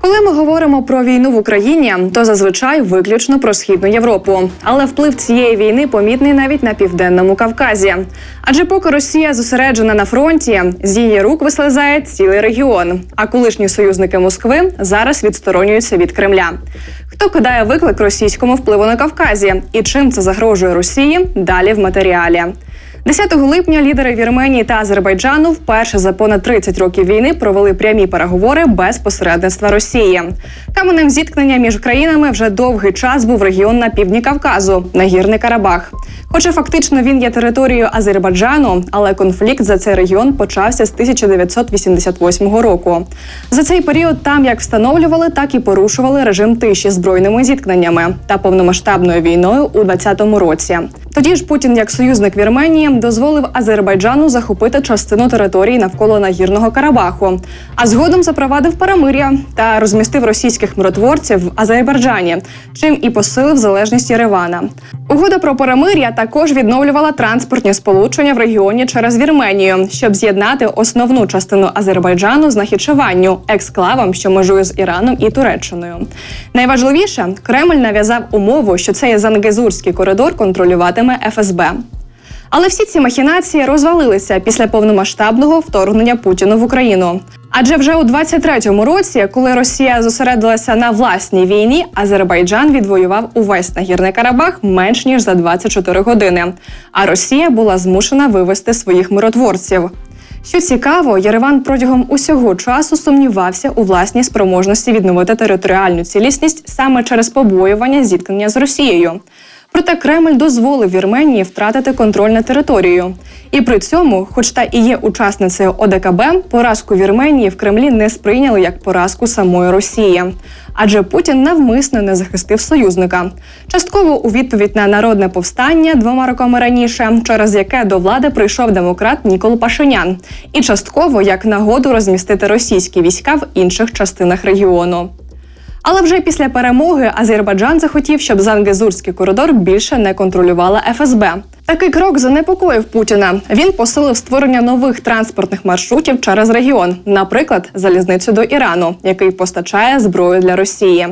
Коли ми говоримо про війну в Україні, то зазвичай виключно про східну Європу. Але вплив цієї війни помітний навіть на південному Кавказі. Адже поки Росія зосереджена на фронті, з її рук вислизає цілий регіон. А колишні союзники Москви зараз відсторонюються від Кремля. Хто кидає виклик російському впливу на Кавказі і чим це загрожує Росії? Далі в матеріалі. 10 липня лідери Вірменії та Азербайджану вперше за понад 30 років війни провели прямі переговори без посередництва Росії. Каменем зіткнення між країнами вже довгий час був регіон на півдні Кавказу, Нагірний Карабах. Хоча фактично він є територією Азербайджану, але конфлікт за цей регіон почався з 1988 року. За цей період там як встановлювали, так і порушували режим тиші збройними зіткненнями та повномасштабною війною у 2020 році. Тоді ж Путін, як союзник Вірменії, дозволив Азербайджану захопити частину території навколо Нагірного Карабаху, а згодом запровадив перемир'я та розмістив російських миротворців в Азербайджані, чим і посилив залежність Єревана. Угода про перемир'я також відновлювала транспортні сполучення в регіоні через Вірменію, щоб з'єднати основну частину Азербайджану з Нахічеванню, ексклавом, що межує з Іраном і Туреччиною. Найважливіше, Кремль нав'язав умову, що цей Зангезурський коридор контролюватиме ФСБ. Але всі ці махінації розвалилися після повномасштабного вторгнення Путіна в Україну. Адже вже у 23-му році, коли Росія зосередилася на власній війні, Азербайджан відвоював увесь нагірний Карабах менш ніж за 24 години. А Росія була змушена вивести своїх миротворців. Що цікаво, Єреван протягом усього часу сумнівався у власній спроможності відновити територіальну цілісність саме через побоювання зіткнення з Росією. Проте Кремль дозволив Вірменії втратити контроль над територією. І при цьому, хоч та і є учасницею ОДКБ, поразку Вірменії в Кремлі не сприйняли як поразку самої Росії. Адже Путін навмисно не захистив союзника. Частково у відповідь на народне повстання двома роками раніше, через яке до влади прийшов демократ Нікол Пашинян, і частково як нагоду розмістити російські війська в інших частинах регіону. Але вже після перемоги Азербайджан захотів, щоб Зангезурський коридор більше не контролювала ФСБ. Такий крок занепокоїв Путіна. Він посилив створення нових транспортних маршрутів через регіон, наприклад, залізницю до Ірану, який постачає зброю для Росії.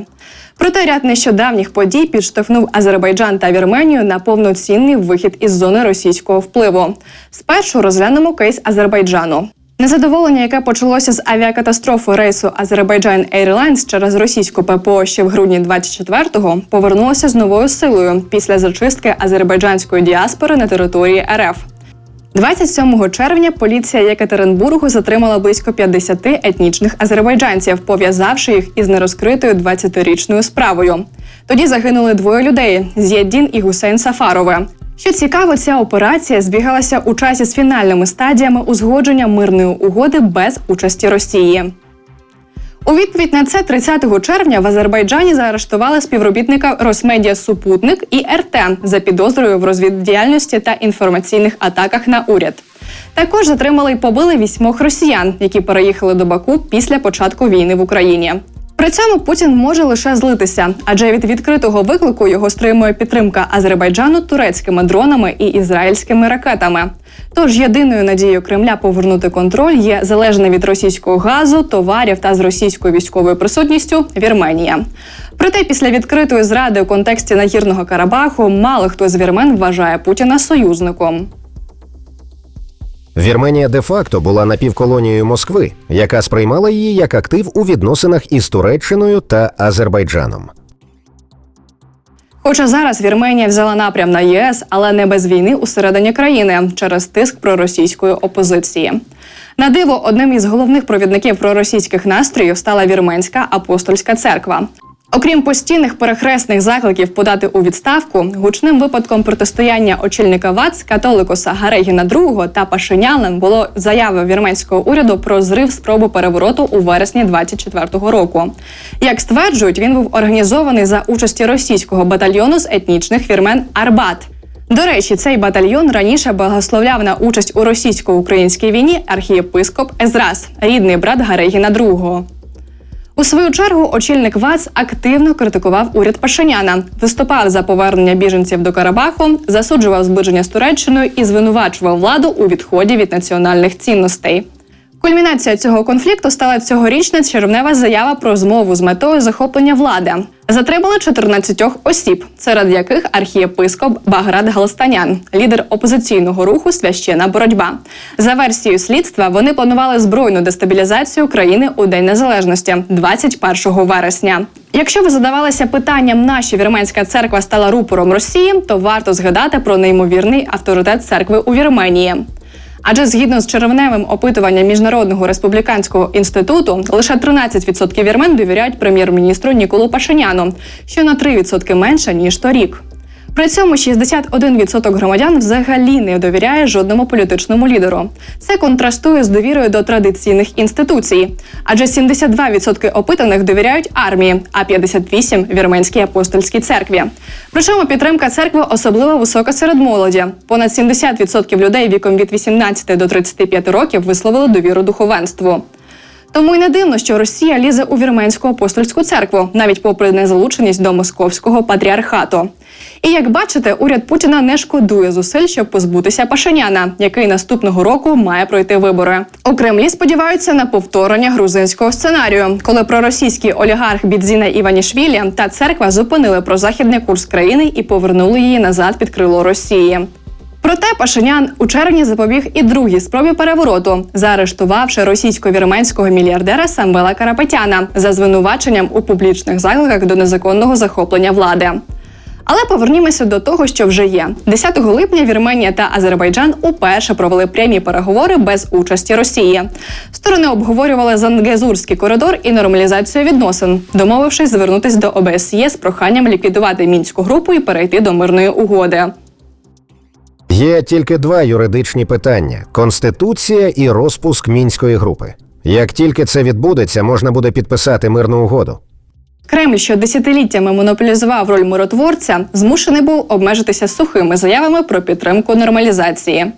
Проте ряд нещодавніх подій підштовхнув Азербайджан та Вірменію на повноцінний вихід із зони російського впливу. Спершу розглянемо кейс Азербайджану. Незадоволення, яке почалося з авіакатастрофи рейсу Азербайджан Airlines через російську ППО ще в грудні 24-го, повернулося з новою силою після зачистки азербайджанської діаспори на території РФ. 27 червня поліція Єкатеринбургу затримала близько 50 етнічних азербайджанців, пов'язавши їх із нерозкритою 20-річною справою. Тоді загинули двоє людей: З'єддін і Гусейн Сафарове. Що цікаво, ця операція збігалася у часі з фінальними стадіями узгодження мирної угоди без участі Росії. У відповідь на це 30 червня в Азербайджані заарештували співробітника Росмедіа Супутник і РТ за підозрою в розвіддіяльності та інформаційних атаках на уряд. Також затримали й побили вісьмох росіян, які переїхали до Баку після початку війни в Україні. При цьому Путін може лише злитися, адже від відкритого виклику його стримує підтримка Азербайджану турецькими дронами і ізраїльськими ракетами. Тож єдиною надією Кремля повернути контроль є залежна від російського газу, товарів та з російською військовою присутністю Вірменія. Проте після відкритої зради у контексті нагірного Карабаху мало хто з вірмен вважає Путіна союзником. Вірменія де-факто була напівколонією Москви, яка сприймала її як актив у відносинах із Туреччиною та Азербайджаном. Хоча зараз Вірменія взяла напрям на ЄС, але не без війни усередині країни через тиск проросійської опозиції. На диво, одним із головних провідників проросійських настроїв стала вірменська апостольська церква. Окрім постійних перехресних закликів подати у відставку, гучним випадком протистояння очільника ВАЦ католикоса Гарегіна II та Пашинянин було заяви вірменського уряду про зрив спробу перевороту у вересні 24-го року. Як стверджують, він був організований за участі російського батальйону з етнічних вірмен Арбат. До речі, цей батальйон раніше благословляв на участь у російсько-українській війні архієпископ Езрас, рідний брат Гарегіна II. У свою чергу очільник ВАЦ активно критикував уряд Пашиняна, виступав за повернення біженців до Карабаху, засуджував зближення з Туреччиною і звинувачував владу у відході від національних цінностей. Кульмінація цього конфлікту стала цьогорічна червнева заява про змову з метою захоплення влади. Затримали 14 осіб, серед яких архієпископ Баграт Галстанян, лідер опозиційного руху Священа боротьба. За версією слідства, вони планували збройну дестабілізацію країни у День Незалежності 21 вересня. Якщо ви задавалися питанням, нащо вірменська церква стала рупором Росії, то варто згадати про неймовірний авторитет церкви у Вірменії. Адже згідно з червневим опитуванням міжнародного республіканського інституту, лише 13% вірмен довіряють прем'єр-міністру Ніколу Пашиняну, що на 3% менше ніж торік. При цьому 61% громадян взагалі не довіряє жодному політичному лідеру. Це контрастує з довірою до традиційних інституцій, адже 72% опитаних довіряють армії, а 58% – вірменській апостольській церкві. Причому підтримка церкви особливо висока серед молоді. Понад 70% людей віком від 18 до 35 років висловили довіру духовенству. Тому й не дивно, що Росія лізе у вірменську апостольську церкву, навіть попри незалученість до московського патріархату. І як бачите, уряд Путіна не шкодує зусиль, щоб позбутися Пашиняна, який наступного року має пройти вибори. У Кремлі сподіваються на повторення грузинського сценарію, коли проросійський олігарх Бідзіна Іванішвілі та церква зупинили прозахідний курс країни і повернули її назад під крило Росії. Проте Пашинян у червні запобіг і другій спробі перевороту, заарештувавши російсько-вірменського мільярдера Самвела Карапетяна за звинуваченням у публічних закликах до незаконного захоплення влади. Але повернімося до того, що вже є. 10 липня Вірменія та Азербайджан уперше провели прямі переговори без участі Росії. Сторони обговорювали Зангезурський коридор і нормалізацію відносин, домовившись звернутися до ОБСЄ з проханням ліквідувати мінську групу і перейти до мирної угоди. Є тільки два юридичні питання: конституція і розпуск мінської групи. Як тільки це відбудеться, можна буде підписати мирну угоду. Кремль, що десятиліттями монополізував роль миротворця, змушений був обмежитися сухими заявами про підтримку нормалізації.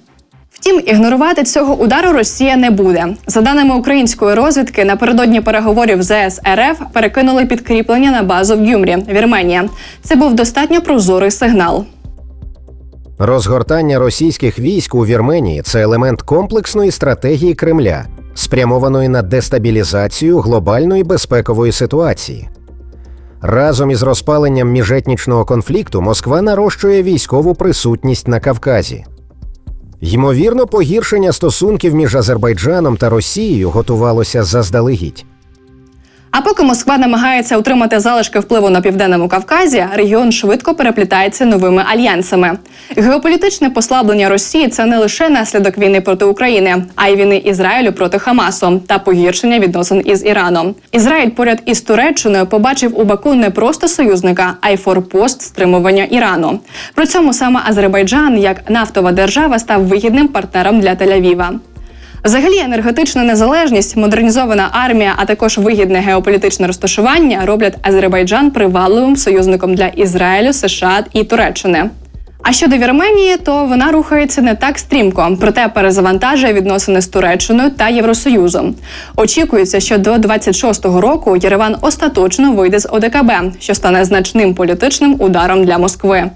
Втім, ігнорувати цього удару Росія не буде. За даними української розвідки, напередодні переговорів ЗС РФ перекинули підкріплення на базу в Гюмрі, Вірменія. Це був достатньо прозорий сигнал. Розгортання російських військ у Вірменії це елемент комплексної стратегії Кремля, спрямованої на дестабілізацію глобальної безпекової ситуації. Разом із розпаленням міжетнічного конфлікту Москва нарощує військову присутність на Кавказі. Ймовірно, погіршення стосунків між Азербайджаном та Росією готувалося заздалегідь. А поки Москва намагається утримати залишки впливу на південному Кавказі, регіон швидко переплітається новими альянсами. Геополітичне послаблення Росії це не лише наслідок війни проти України, а й війни Ізраїлю проти Хамасу та погіршення відносин із Іраном. Ізраїль поряд із Туреччиною побачив у Баку не просто союзника, а й форпост стримування Ірану. При цьому саме Азербайджан, як нафтова держава, став вигідним партнером для Тель-Авіва. Взагалі, енергетична незалежність, модернізована армія, а також вигідне геополітичне розташування роблять Азербайджан привабливим союзником для Ізраїлю, США і Туреччини. А щодо Вірменії, то вона рухається не так стрімко, проте перезавантажує відносини з Туреччиною та Євросоюзом. Очікується, що до 26-го року Єреван остаточно вийде з ОДКБ, що стане значним політичним ударом для Москви.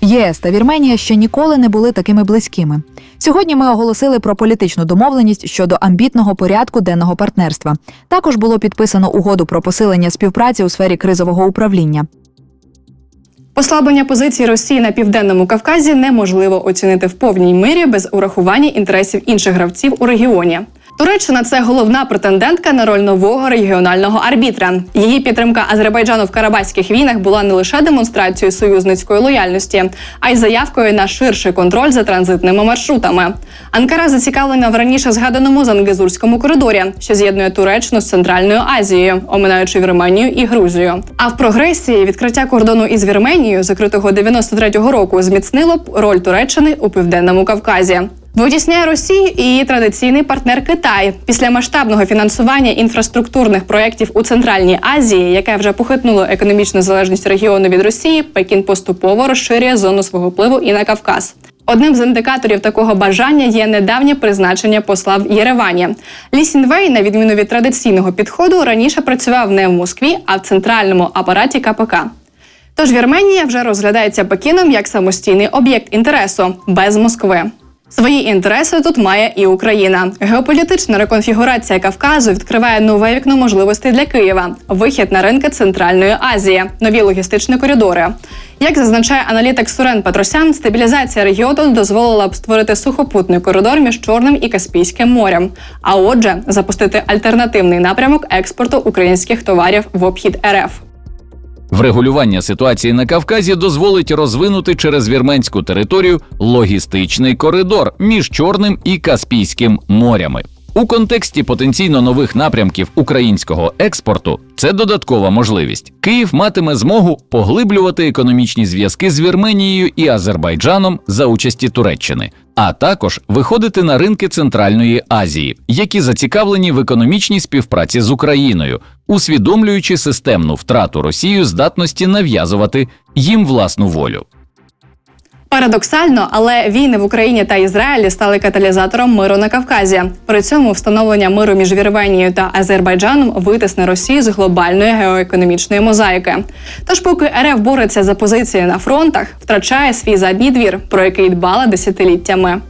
ЄС та Вірменія ще ніколи не були такими близькими. Сьогодні ми оголосили про політичну домовленість щодо амбітного порядку денного партнерства. Також було підписано угоду про посилення співпраці у сфері кризового управління. Послаблення позицій Росії на південному Кавказі неможливо оцінити в повній мирі без урахування інтересів інших гравців у регіоні. Туреччина це головна претендентка на роль нового регіонального арбітра. Її підтримка Азербайджану в карабаських війнах була не лише демонстрацією союзницької лояльності, а й заявкою на ширший контроль за транзитними маршрутами. Анкара зацікавлена в раніше згаданому Зангезурському коридорі, що з'єднує Туреччину з Центральною Азією, оминаючи Вірменію і Грузію. А в прогресії відкриття кордону із Вірменією, закритого 93-го року, зміцнило б роль Туреччини у південному Кавказі. Витісняє Росію і її традиційний партнер Китай після масштабного фінансування інфраструктурних проєктів у Центральній Азії, яке вже похитнуло економічну залежність регіону від Росії, Пекін поступово розширює зону свого впливу і на Кавказ. Одним з індикаторів такого бажання є недавнє призначення посла в Єревані. Лі Сінвей, на відміну від традиційного підходу, раніше працював не в Москві, а в центральному апараті КПК. Тож Вірменія вже розглядається Пекіном як самостійний об'єкт інтересу без Москви. Свої інтереси тут має і Україна. Геополітична реконфігурація Кавказу відкриває нове вікно можливостей для Києва, вихід на ринки Центральної Азії, нові логістичні коридори. Як зазначає аналітик Сурен Петросян, стабілізація регіону дозволила б створити сухопутний коридор між Чорним і Каспійським морем, а отже, запустити альтернативний напрямок експорту українських товарів в обхід РФ. Врегулювання ситуації на Кавказі дозволить розвинути через вірменську територію логістичний коридор між Чорним і Каспійським морями. У контексті потенційно нових напрямків українського експорту це додаткова можливість. Київ матиме змогу поглиблювати економічні зв'язки з Вірменією і Азербайджаном за участі Туреччини, а також виходити на ринки Центральної Азії, які зацікавлені в економічній співпраці з Україною, усвідомлюючи системну втрату Росією здатності нав'язувати їм власну волю. Парадоксально, але війни в Україні та Ізраїлі стали каталізатором миру на Кавказі. При цьому встановлення миру між Вірменією та Азербайджаном витисне Росію з глобальної геоекономічної мозаїки. Тож, поки РФ бореться за позиції на фронтах, втрачає свій задній двір, про який дбала десятиліттями.